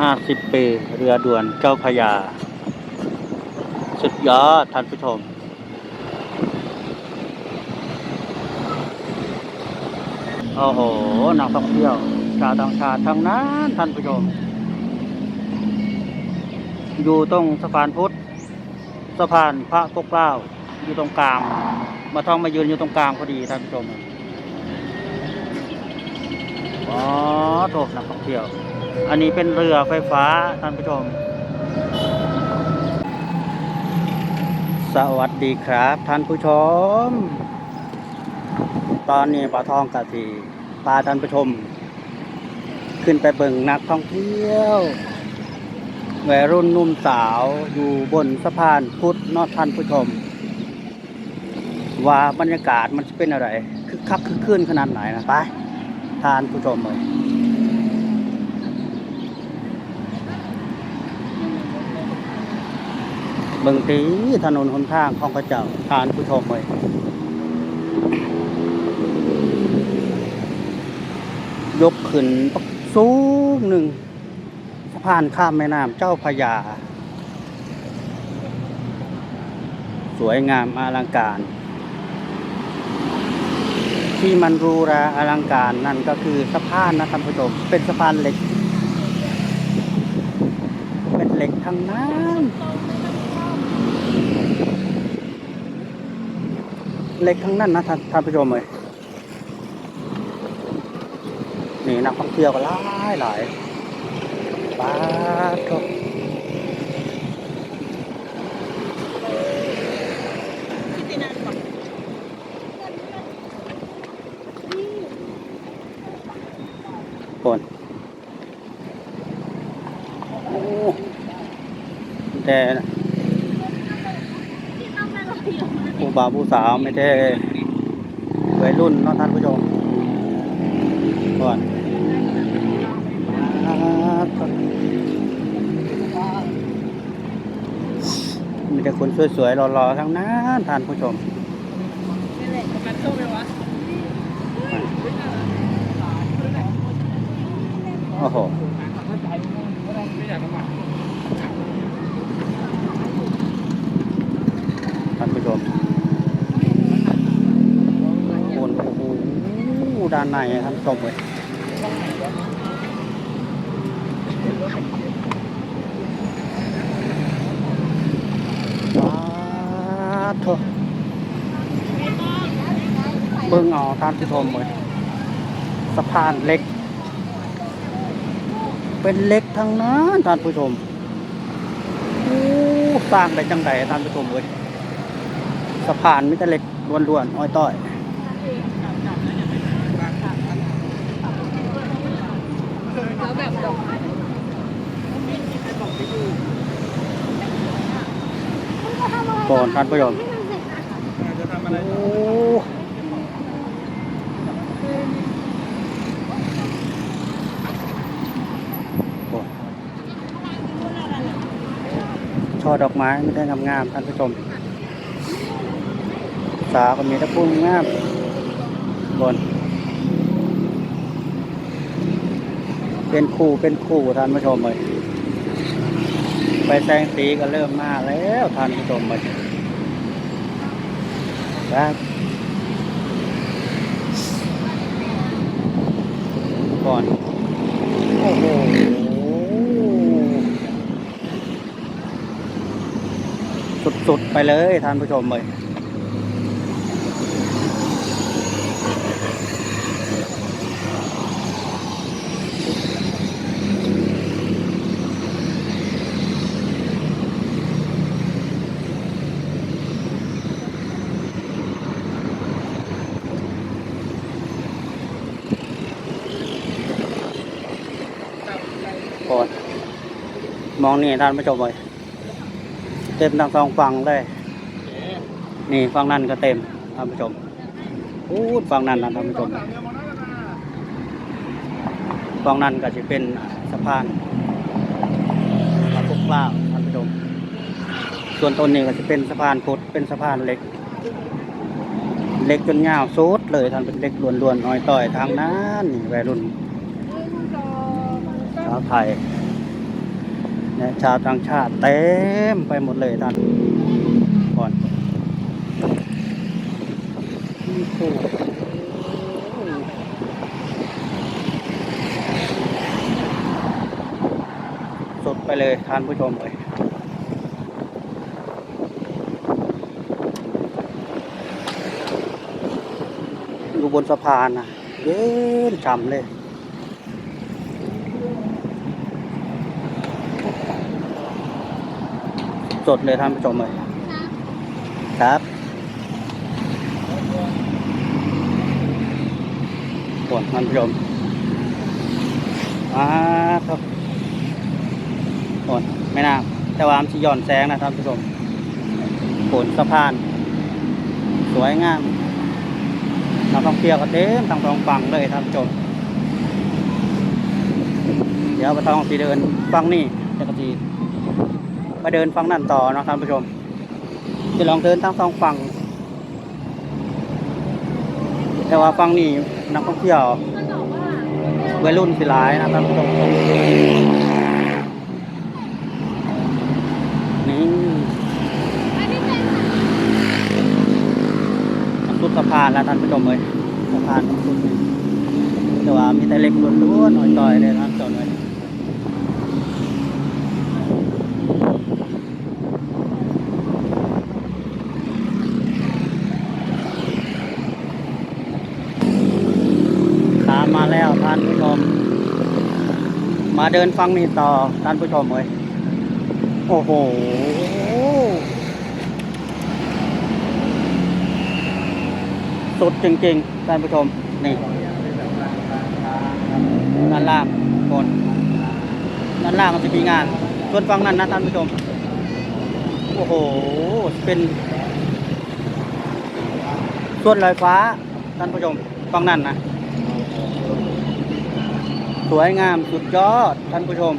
ห้าสิบปีเรือด่วนเจ้าพยา สุดยอดท่านผู้ชม โอ้โห นักท่องเที่ยว ชาวต่างชาติทั้งนั้นท่านผู้ชม อยู่ตรงสะพานพุทธสะพานพระปกเกล้า อยู่ตรงกลาง มาท่องมายืนอยู่ตรงกลางพอดีท่านผู้ชมอ๋อโถนักท่องเที่ยว อันนี้เป็นเรือไฟฟ้าท่านผู้ชม สวัสดีครับท่านผู้ชม ตอนนี้ปลาทองกะทีปลาท่านผู้ชม ขึ้นไปเบิ่งนักท่องเที่ยววัยรุ่นนุ่มสาวอยู่บนสะพานพุทธนอดท่านผู้ชม ว่าบรรยากาศมันจะเป็นอะไรคึกคักคึกคืนขนาดไหนนะไปท่านผู้ชมเลย บิ่งตีถนนหนทางของพระเจ้าทานผู้ชมเลยยกขึ้นสูงหนึ่งสะพานข้ามแม่น้ำเจ้าพระยา สวยงามอลังการ ที่มันรูราอลังการนั่นก็คือสะพานนะท่านผู้ชมเป็นสะพานเหล็ก เป็นเหล็กทั้งนั้น เล็กทั้งนั้นนะท่านท่านผู้ชมเลยนี่นักท่องเที่ยวก็หลายหลายป้าดที่นั่นบอกคนโอ้แต่ ผู้บ่าวผู้สาวไม่ได้วัยรุ่นนะท่านผู้ชมก่อนมีแต่คนสวยๆหล่อๆทั้งนั้นท่านผู้ชมนี่แหละมันโตไปวะโอ้โห ท่านผู้ชมคนโอ้โห ด้านในท่านผู้ชมเลยว้าโถเบิ่งเอาท่านผู้ชมเลยสะพานเล็ก เป็นเล็กทั้งนั้นท่านผู้ชมโอ้สร้างได้จังไดท่านผู้ชมเลยสะพานมิตรเล็กล้วนๆอ้อยต้อย แล้วแบบดอก ก่อนท่านผู้ชมโอ้โอ้ช่อดอกไม้ไม่ได้งามๆท่านผู้ชม สาวก็มีแตะพุ่งงามบนเป็นคู่เป็นคู่ท่านผู้ชมเลยไปแซงสีก็เริ่มมาแล้วท่านผู้ชมเลย ครับก่อนโอ้โหสุดๆไปเลยท่านผู้ชมเลย มองนี่ท่านผู้ชมเลยเต็มทั้งสองฝั่งเลย นี่ฝั่งนั้นก็เต็มท่านผู้ชมพูดฝั่งนั้นนะท่านผู้ชมฝั่งนั้นก็จะเป็นสะพานพระปกเกล้าท่านผู้ชมส่วนต้นนี้ก็จะเป็นสะพานพุทธเป็นสะพานเหล็กเหล็กจนยาวสุดเลยท่านเป็นเหล็กล้วนๆน้อยต่อยทางนั้นนี่วัยรุ่นชาวไทย นี่ยชาวต่างชาติเต็มไปหมดเลยท่านก่อนสดไปเลยท่านผู้ชมเลยอยู่บนสะพานนะเย็นฉ่ำเลย สดเลยท่านผู้ชมเลยครับส่วนท่านผู้ชมอ่าครับส่วนไม่น่าแต่ว่ามันจะย่อนแสงนะท่านผู้ชมโขนสะพาน สวยงามนักท่องเที่ยวก็เต็มทั้งสองฝั่งเลยท่านผู้ชมเดี๋ยวไปต้องไปเดินฝั่งนี้จะกระที มาเดินฝั่งนั่นต่อนะท่านผู้ชม จะลองเดินทั้งสองฝั่ง แต่ว่าฝั่งนี้นักท่องเที่ยววัยรุ่นสิหลายนะท่านผู้ชมนี่น้ำซุปสะพานแล้วท่านผู้ชมเลยสะพานน้ำซุปนี่แต่ว่ามีแต่เล็กล้วนๆหน่อยต่อยเลยท่นผู้ช มาแล้วท่านผู้ชม มาเดินฟังนี่ต่อท่านผู้ชมเลยโอ้โห สุดจริงๆท่านผู้ชม นี่ด้านล่างบนด้านล่างมันจะมีงาน ส่วนฝั่งนั้นนะท่านผู้ชม โอ้โห เป็น ส่วนลอยฟ้าท่านผู้ชมฝั่งนั้นนะ สวยงามสุดยอดท่านผู้ชม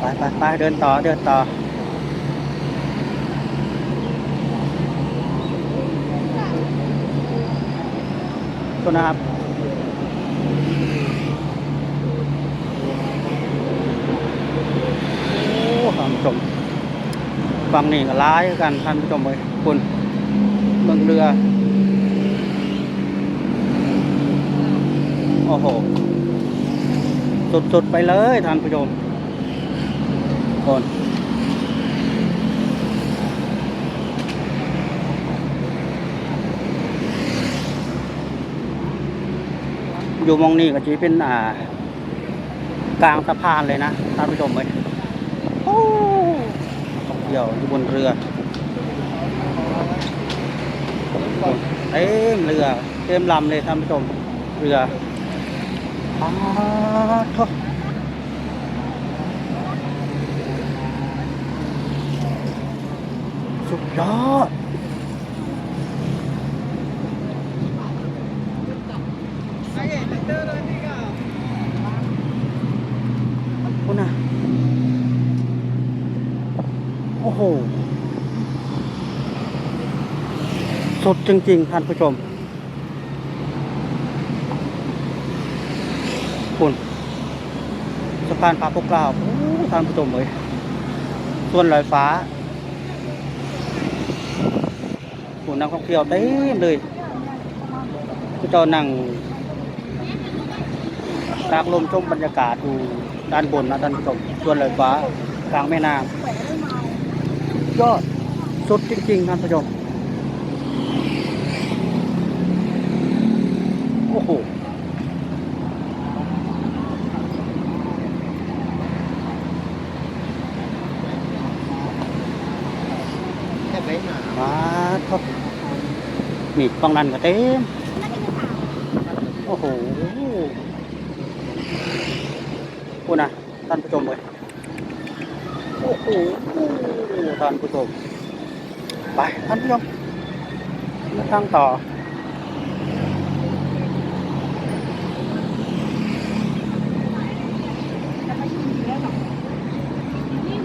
ไปไปไปเดินต่อเดินต่อตัวนะครับโอ้ท่านผู้ชมฝั่งนี้ก็ร้ายกันท่านผู้ชมเลยคุณ เมืองเรือ โอ้โห สุดๆ ไปเลยท่านผู้ชมคนอยู่มองนี่ก็จะเป็นอ่ากลางสะพานเลยนะท่านผู้ชมเลยโอ้ท่องเที่ยวอยู่บนเรือ เต็มเรือเต็มลำเลยท่านผู้ชมเรืออ้าวโถ่สุดยอดคุณน่ะโอ้โห สดจริงๆท่านผู้ชมคุณสะพานพระปกเกล้าท่านผู้ชมเลยส่วนลอยฟ้าคุณนักท่องเที่ยวเต็มเลยผู้เจ้านั่งตากลมชมบรรยากาศอยู่ด้านบนนะท่านผู้ชมส่วนลอยฟ้ากลางแม่น้ำยอดสุดจริงๆท่านผู้ชม โอ้โหว้าท็อปนี่ฟังนั้นก็เต็ม โอ้โหพูดนะท่านผู้ชมเลยโอ้โหท่านผู้ชม ไป ท่านผู้ชมมาทางต่อ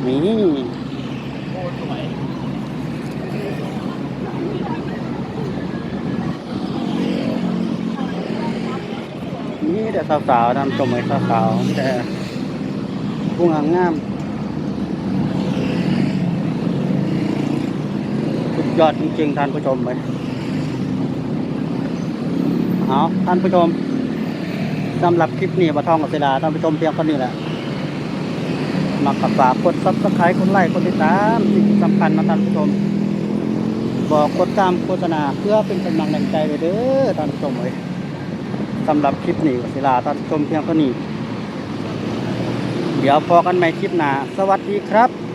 นี่แต่สาวๆนผู้ชมเอ้ยสาวๆมีแต่ผู้งามงามสุดยอดจริงๆท่านผู้ชมเลยเอาท่านผู้ชมสำหรับคลิปนี้บะท่องกับเสดาท่านผู้ชมเพียงเท่านี้แหละ มากกับฝากกดซับสไครต์กดไลค์กดติดตามสิ่งสำคัญนะท่านผู้ชม บอกกดตามโฆษณาเพื่อเป็นกำลังแรงใจเลยเด้อท่านผู้ชมเลยสำหรับคลิปนี้ก็ศิลาท่านผู้ชมเพียงเท่านี้ เดี๋ยวพอกันใหม่คลิปหน้า สวัสดีครับ